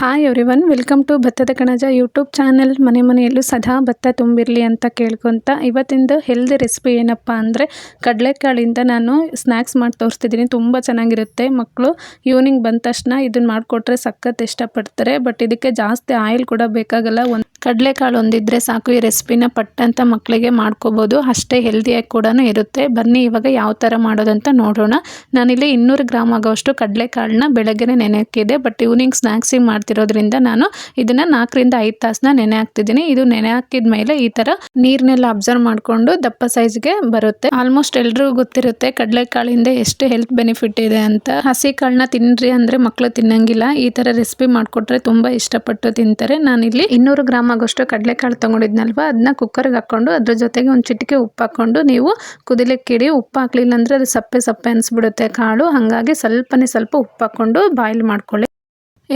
Hi everyone welcome to ಭತ್ತದ ಕಣಜ YouTube channel ಮನೆ ಮನೆಯಲ್ಲೂ ಸದಾ ಭತ್ತ ತುಂಬಿರಲಿ ಅಂತ ಕೇಳ್ಕೊತ ಇವತ್ತಿಂದು ಹೆಲ್ದಿ ರೆಸಿಪಿ ಏನಪ್ಪ ಅಂದರೆ ಕಡಲೆಕಾಳಿಂದ ನಾನು ಸ್ನ್ಯಾಕ್ಸ್ ಮಾಡಿ ತೋರಿಸ್ತಿದ್ದೀನಿ. ತುಂಬ ಚೆನ್ನಾಗಿರುತ್ತೆ. ಮಕ್ಕಳು ಈವ್ನಿಂಗ್ ಬಂದ ತಕ್ಷಣ ಇದನ್ನು ಮಾಡಿಕೊಟ್ರೆ ಸಖತ್ ಇಷ್ಟಪಡ್ತಾರೆ. ಬಟ್ ಇದಕ್ಕೆ ಜಾಸ್ತಿ ಆಯಿಲ್ ಕೂಡ ಬೇಕಾಗಲ್ಲ. ಒಂದು ಕಡಲೆಕಾಳು ಒಂದಿದ್ರೆ ಸಾಕು, ಈ ರೆಸಿಪಿನ ಪಟ್ಟಂತ ಮಕ್ಕಳಿಗೆ ಮಾಡ್ಕೋಬೋದು. ಅಷ್ಟೇ ಹೆಲ್ದಿಯಾಗಿ ಕೂಡ ಇರುತ್ತೆ. ಬನ್ನಿ, ಇವಾಗ ಯಾವ ಥರ ಮಾಡೋದಂತ ನೋಡೋಣ. ನಾನಿಲ್ಲಿ ಇನ್ನೂರು ಗ್ರಾಮ್ ಆಗೋಷ್ಟು ಕಡಲೆಕಾಳನ್ನ ಬೆಳಗ್ಗೆ ನೆನೆ ಹಾಕಿದೆ ಬಟ್ ಈವ್ನಿಂಗ್ ಸ್ನ್ಯಾಕ್ಸಿಗೆ ಮಾಡ್ತಿರೋದ್ರಿಂದ ನಾನು ಇದನ್ನು ನಾಲ್ಕರಿಂದ ಐದು ತಾಸನ್ನ ನೆನೆ ಹಾಕ್ತಿದ್ದೀನಿ. ಇದು ನೆನೆ ಹಾಕಿದ ಮೇಲೆ ಈ ಥರ ನೀರನ್ನೆಲ್ಲ ಅಬ್ಸರ್ವ್ ಮಾಡಿಕೊಂಡು ದಪ್ಪ ಸೈಜ್ಗೆ ಬರುತ್ತೆ. ಆಲ್ಮೋಸ್ಟ್ ಎಲ್ರಿಗೂ ಗೊತ್ತಿರುತ್ತೆ ಕಡಲೆಕಾಳಿಂದ ಎಷ್ಟು ಹೆಲ್ತ್ ಬೆನಿಫಿಟ್ ಇದೆ ಅಂತ. ಹಸಿ ಕಾಳನ್ನ ತಿನ್ರಿ ಅಂದರೆ ಮಕ್ಕಳು ತಿನ್ನಂಗಿಲ್ಲ. ಈ ಥರ ರೆಸಿಪಿ ಮಾಡಿಕೊಟ್ರೆ ತುಂಬ ಇಷ್ಟಪಟ್ಟು ತಿಂತಾರೆ. ನಾನಿಲ್ಲಿ ಇನ್ನೂರು ಗ್ರಾಮ್ ಆಗೋಷ್ಟು ಕಡಲೆಕಾಳು ತೊಗೊಂಡಿದ್ನಲ್ವ? ಅದನ್ನ ಕುಕ್ಕರ್ಗೆ ಹಾಕ್ಕೊಂಡು ಅದ್ರ ಜೊತೆಗೆ ಒಂದು ಚಿಟಿಕೆ ಉಪ್ಪು ಹಾಕ್ಕೊಂಡು ನೀವು ಕುದಿಲಿಕ್ಕಿಡಿ ಉಪ್ಪು ಹಾಕ್ಲಿಲ್ಲ ಅಂದರೆ ಅದು ಸಪ್ಪೆ ಸಪ್ಪೆ ಅನಿಸ್ಬಿಡುತ್ತೆ ಕಾಳು. ಹಾಗಾಗಿ ಸ್ವಲ್ಪನೇ ಸ್ವಲ್ಪ ಉಪ್ಪು ಹಾಕ್ಕೊಂಡು ಬಾಯ್ಲ್ ಮಾಡ್ಕೊಳ್ಳಿ.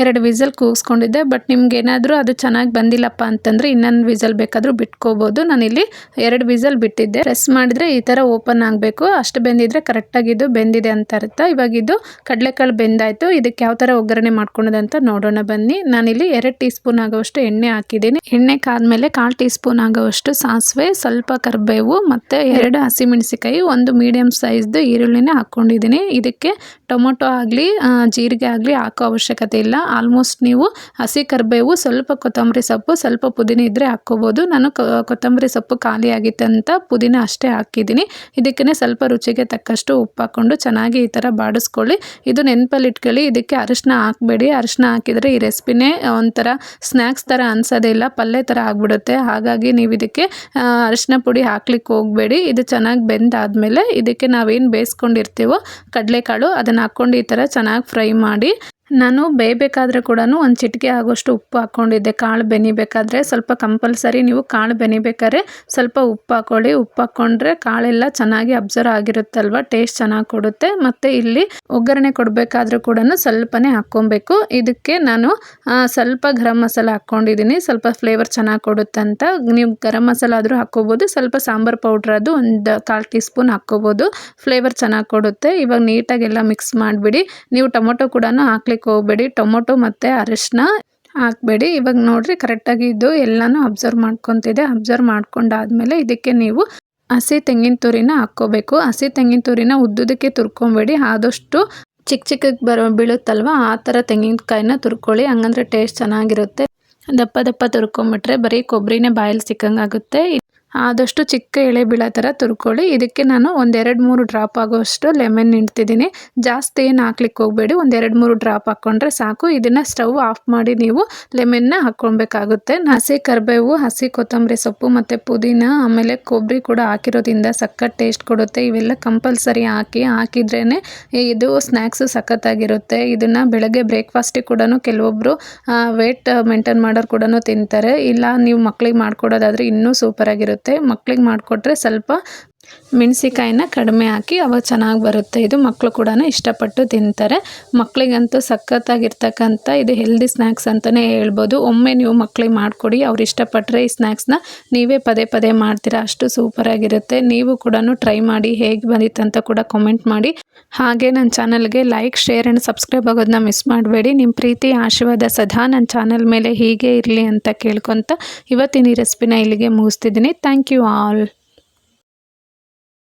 ಎರಡು ವಿಸಲ್ ಕೂಗಿಸ್ಕೊಂಡಿದ್ದೆ ಬಟ್ ನಿಮ್ಗೆ ಏನಾದರೂ ಅದು ಚೆನ್ನಾಗಿ ಬಂದಿಲ್ಲಪ್ಪ ಅಂತಂದರೆ ಇನ್ನೊಂದು ವಿಸಲ್ ಬೇಕಾದರೂ ಬಿಟ್ಕೋಬೋದು. ನಾನಿಲ್ಲಿ ಎರಡು ವಿಸಲ್ ಬಿಟ್ಟಿದ್ದೆ. ಪ್ರೆಸ್ ಮಾಡಿದರೆ ಈ ಥರ ಓಪನ್ ಆಗಬೇಕು. ಅಷ್ಟು ಬೆಂದಿದ್ರೆ ಕರೆಕ್ಟಾಗಿದ್ದು ಬೆಂದಿದೆ ಅಂತ ಅರ್ಥ. ಇವಾಗ ಇದು ಕಡಲೆಕಾಳು ಬೆಂದಾಯಿತು. ಇದಕ್ಕೆ ಯಾವ ಥರ ಒಗ್ಗರಣೆ ಮಾಡ್ಕೊಳೋದಂತ ನೋಡೋಣ ಬನ್ನಿ. ನಾನಿಲ್ಲಿ ಎರಡು ಟೀ ಸ್ಪೂನ್ ಆಗೋವಷ್ಟು ಎಣ್ಣೆ ಹಾಕಿದ್ದೀನಿ. ಎಣ್ಣೆ ಕಾದ್ಮೇಲೆ ಕಾಲು ಟೀ ಸ್ಪೂನ್ ಆಗೋವಷ್ಟು ಸಾಸಿವೆ, ಸ್ವಲ್ಪ ಕರಿಬೇವು ಮತ್ತು ಎರಡು ಹಸಿಮೆಣಸಿಕಾಯಿ ಒಂದು ಮೀಡಿಯಮ್ ಸೈಜ್ದು ಈರುಳ್ಳಿನೇ ಹಾಕ್ಕೊಂಡಿದ್ದೀನಿ. ಇದಕ್ಕೆ ಟೊಮೊಟೊ ಆಗಲಿ ಜೀರಿಗೆ ಆಗಲಿ ಹಾಕೋ ಅವಶ್ಯಕತೆ ಇಲ್ಲ. ಆಲ್ಮೋಸ್ಟ್ ನೀವು ಹಸಿ ಕರಿಬೇವು, ಸ್ವಲ್ಪ ಕೊತ್ತಂಬರಿ ಸೊಪ್ಪು, ಸ್ವಲ್ಪ ಪುದೀನ ಇದ್ದರೆ ಹಾಕ್ಕೋಬೋದು. ನಾನು ಕೊತ್ತಂಬರಿ ಸೊಪ್ಪು ಖಾಲಿ ಆಗಿತ್ತಂತ ಪುದೀನ ಅಷ್ಟೇ ಹಾಕಿದ್ದೀನಿ. ಇದಕ್ಕೇ ಸ್ವಲ್ಪ ರುಚಿಗೆ ತಕ್ಕಷ್ಟು ಉಪ್ಪು ಹಾಕ್ಕೊಂಡು ಚೆನ್ನಾಗಿ ಈ ಥರ ಬಾಡಿಸ್ಕೊಳ್ಳಿ. ಇದು ನೆನಪಲ್ಲಿ ಇಟ್ಕೊಳ್ಳಿ. ಇದಕ್ಕೆ ಅರಿಶಿನ ಹಾಕಬೇಡಿ. ಅರಿಶಿನ ಹಾಕಿದರೆ ಈ ರೆಸಿಪಿನೇ ಒಂಥರ ಸ್ನ್ಯಾಕ್ಸ್ ಥರ ಅನ್ಸೋದೇ ಇಲ್ಲ. ಪಲ್ಯ ಥರ ಆಗಿಬಿಡುತ್ತೆ. ಹಾಗಾಗಿ ನೀವು ಇದಕ್ಕೆ ಅರಿಶಿನ ಪುಡಿ ಹಾಕ್ಲಿಕ್ಕೆ ಹೋಗಬೇಡಿ. ಇದು ಚೆನ್ನಾಗಿ ಬೆಂದಾದಮೇಲೆ ಇದಕ್ಕೆ ನಾವೇನು ಬೇಯಿಸ್ಕೊಂಡಿರ್ತೀವೋ ಕಡಲೆಕಾಳು, ಅದನ್ನು ಹಾಕ್ಕೊಂಡು ಈ ಥರ ಚೆನ್ನಾಗಿ ಫ್ರೈ ಮಾಡಿ ನಾನು ಬೇಯಬೇಕಾದ್ರೆ ಕೂಡ ಒಂದು ಚಿಟಿಕೆ ಆಗೋಷ್ಟು ಉಪ್ಪು ಹಾಕ್ಕೊಂಡಿದ್ದೆ ಕಾಳು ಬೆನಿಬೇಕಾದ್ರೆ ಸ್ವಲ್ಪ ಕಂಪಲ್ಸರಿ ನೀವು ಕಾಳು ಬೆನಿಬೇಕಾದ್ರೆ ಸ್ವಲ್ಪ ಉಪ್ಪು ಹಾಕ್ಕೊಳ್ಳಿ ಉಪ್ಪು ಹಾಕ್ಕೊಂಡ್ರೆ ಕಾಳೆಲ್ಲ ಚೆನ್ನಾಗಿ ಅಬ್ಸರ್ವ್ ಆಗಿರುತ್ತಲ್ವ? ಟೇಸ್ಟ್ ಚೆನ್ನಾಗಿ ಕೊಡುತ್ತೆ. ಮತ್ತು ಇಲ್ಲಿ ಒಗ್ಗರಣೆ ಕೊಡಬೇಕಾದ್ರೂ ಕೂಡ ಸ್ವಲ್ಪನೇ ಹಾಕ್ಕೊಬೇಕು. ಇದಕ್ಕೆ ನಾನು ಸ್ವಲ್ಪ ಗರಂ ಮಸಾಲ ಹಾಕ್ಕೊಂಡಿದ್ದೀನಿ. ಸ್ವಲ್ಪ ಫ್ಲೇವರ್ ಚೆನ್ನಾಗಿ ಕೊಡುತ್ತೆ ಅಂತ. ನೀವು ಗರಂ ಮಸಾಲ ಆದರೂ ಹಾಕ್ಕೋಬೋದು. ಸ್ವಲ್ಪ ಸಾಂಬಾರು ಪೌಡ್ರ್ ಅದು ಒಂದು ಕಾಲು ಟೀ ಸ್ಪೂನ್ ಹಾಕ್ಕೋಬೋದು. ಫ್ಲೇವರ್ ಚೆನ್ನಾಗಿ ಕೊಡುತ್ತೆ. ಇವಾಗ ನೀಟಾಗೆಲ್ಲ ಮಿಕ್ಸ್ ಮಾಡಿಬಿಡಿ. ನೀವು ಟೊಮೊಟೊ ಕೂಡ ಹಾಕ್ಲಿಕ್ಕೆ ಹೋಗ್ಬೇಡಿ. ಟೊಮೊಟೊ ಮತ್ತು ಅರಿಶಿನ ಹಾಕ್ಬೇಡಿ. ಇವಾಗ ನೋಡಿರಿ ಕರೆಕ್ಟಾಗಿ ಇದು ಎಲ್ಲನೂ ಅಬ್ಸರ್ವ್ ಮಾಡ್ಕೊತಿದೆ. ಅಬ್ಸರ್ವ್ ಮಾಡ್ಕೊಂಡಾದ್ಮೇಲೆ ಇದಕ್ಕೆ ನೀವು ಹಸಿ ತೆಂಗಿನ ತುರಿನ ಹಾಕ್ಕೋಬೇಕು. ಹಸಿ ತೆಂಗಿನ ತುರಿನ ಉದ್ದುದಕ್ಕೆ ತುರ್ಕೊಬೇಡಿ. ಆದಷ್ಟು ಚಿಕ್ಕ ಚಿಕ್ಕಕ್ಕೆ ಬರೋ ಬೀಳುತ್ತಲ್ವ, ಆ ಥರ ತೆಂಗಿನಕಾಯಿನ ತುರ್ಕೊಳ್ಳಿ. ಹಂಗಂದ್ರೆ ಟೇಸ್ಟ್ ಚೆನ್ನಾಗಿರುತ್ತೆ. ದಪ್ಪ ದಪ್ಪ ತುರ್ಕೊಂಬಿಟ್ರೆ ಬರೀ ಕೊಬ್ಬರಿನೇ ಬಾಯಲ್ಲಿ ಸಿಕ್ಕಂಗಾಗುತ್ತೆ. ಆದಷ್ಟು ಚಿಕ್ಕ ಎಳೆ ಬೀಳೋ ಥರ ತುರ್ಕೊಳ್ಳಿ. ಇದಕ್ಕೆ ನಾನು ಒಂದೆರಡು ಮೂರು ಡ್ರಾಪ್ ಆಗೋಷ್ಟು ಲೆಮನ್ ಇಡ್ತಿದ್ದೀನಿ ಜಾಸ್ತಿ ಏನು ಹಾಕ್ಲಿಕ್ಕೆ ಹೋಗಬೇಡಿ. ಒಂದೆರಡು ಮೂರು ಡ್ರಾಪ್ ಹಾಕ್ಕೊಂಡ್ರೆ ಸಾಕು. ಇದನ್ನು ಸ್ಟವ್ ಆಫ್ ಮಾಡಿ ನೀವು ಲೆಮನ್ನ ಹಾಕ್ಕೊಳ್ಬೇಕಾಗುತ್ತೆ. ಹಸಿ ಕರಿಬೇವು, ಹಸಿ ಕೊತ್ತಂಬರಿ ಸೊಪ್ಪು ಮತ್ತು ಪುದೀನ, ಆಮೇಲೆ ಕೊಬ್ಬರಿ ಕೂಡ ಹಾಕಿರೋದ್ರಿಂದ ಸಖತ್ ಟೇಸ್ಟ್ ಕೊಡುತ್ತೆ. ಇವೆಲ್ಲ ಕಂಪಲ್ಸರಿ ಹಾಕಿ ಹಾಕಿದ್ರೇ ಇದು ಸ್ನ್ಯಾಕ್ಸು ಸಖತ್ತಾಗಿರುತ್ತೆ. ಇದನ್ನು ಬೆಳಗ್ಗೆ ಬ್ರೇಕ್ಫಾಸ್ಟಿಗೆ ಕೂಡ ಕೆಲವೊಬ್ಬರು ವೇಟ್ ಮೇಂಟೈನ್ ಮಾಡೋರು ಕೂಡ ತಿಂತಾರೆ. ಇಲ್ಲ, ನೀವು ಮಕ್ಳಿಗೆ ಮಾಡ್ಕೊಡೋದಾದರೆ ಇನ್ನೂ ಸೂಪರಾಗಿರುತ್ತೆ ಮಕ್ಳಿಗೆ ಮಾಡಿಕೊಟ್ರೆ ಸ್ವಲ್ಪ ಮೆಣಸಿಕಾಯಿನ ಕಡಿಮೆ ಹಾಕಿ, ಅವಾಗ ಚೆನ್ನಾಗಿ ಬರುತ್ತೆ. ಇದು ಮಕ್ಕಳು ಕೂಡ ಇಷ್ಟಪಟ್ಟು ತಿಂತಾರೆ. ಮಕ್ಕಳಿಗಂತೂ ಸಖತ್ತಾಗಿರ್ತಕ್ಕಂಥ ಇದು ಹೆಲ್ದಿ ಸ್ನ್ಯಾಕ್ಸ್ ಅಂತಲೇ ಹೇಳ್ಬೋದು. ಒಮ್ಮೆ ನೀವು ಮಕ್ಕಳಿಗೆ ಮಾಡಿಕೊಡಿ, ಅವ್ರು ಇಷ್ಟಪಟ್ಟರೆ ಈ ಸ್ನ್ಯಾಕ್ಸ್ನ ನೀವೇ ಪದೇ ಪದೇ ಮಾಡ್ತೀರಾ. ಅಷ್ಟು ಸೂಪರಾಗಿರುತ್ತೆ ನೀವು ಕೂಡ ಟ್ರೈ ಮಾಡಿ, ಹೇಗೆ ಅಂತ ಕೂಡ ಕಾಮೆಂಟ್ ಮಾಡಿ. ಹಾಗೆ ನನ್ನ ಚಾನಲ್ಗೆ ಲೈಕ್ ಶೇರ್ ಆ್ಯಂಡ್ ಸಬ್ಸ್ಕ್ರೈಬ್ ಆಗೋದನ್ನ ಮಿಸ್ ಮಾಡಬೇಡಿ. ನಿಮ್ಮ ಪ್ರೀತಿ, ಆಶೀರ್ವಾದ ಸದಾ ನನ್ನ ಚಾನಲ್ ಮೇಲೆ ಹೀಗೆ ಇರಲಿ ಅಂತ ಕೇಳ್ಕೊತ ಇವತ್ತಿನ ಈ ರೆಸಿಪಿನ ಇಲ್ಲಿಗೆ ಮುಗಿಸ್ತಿದ್ದೀನಿ. Thank you all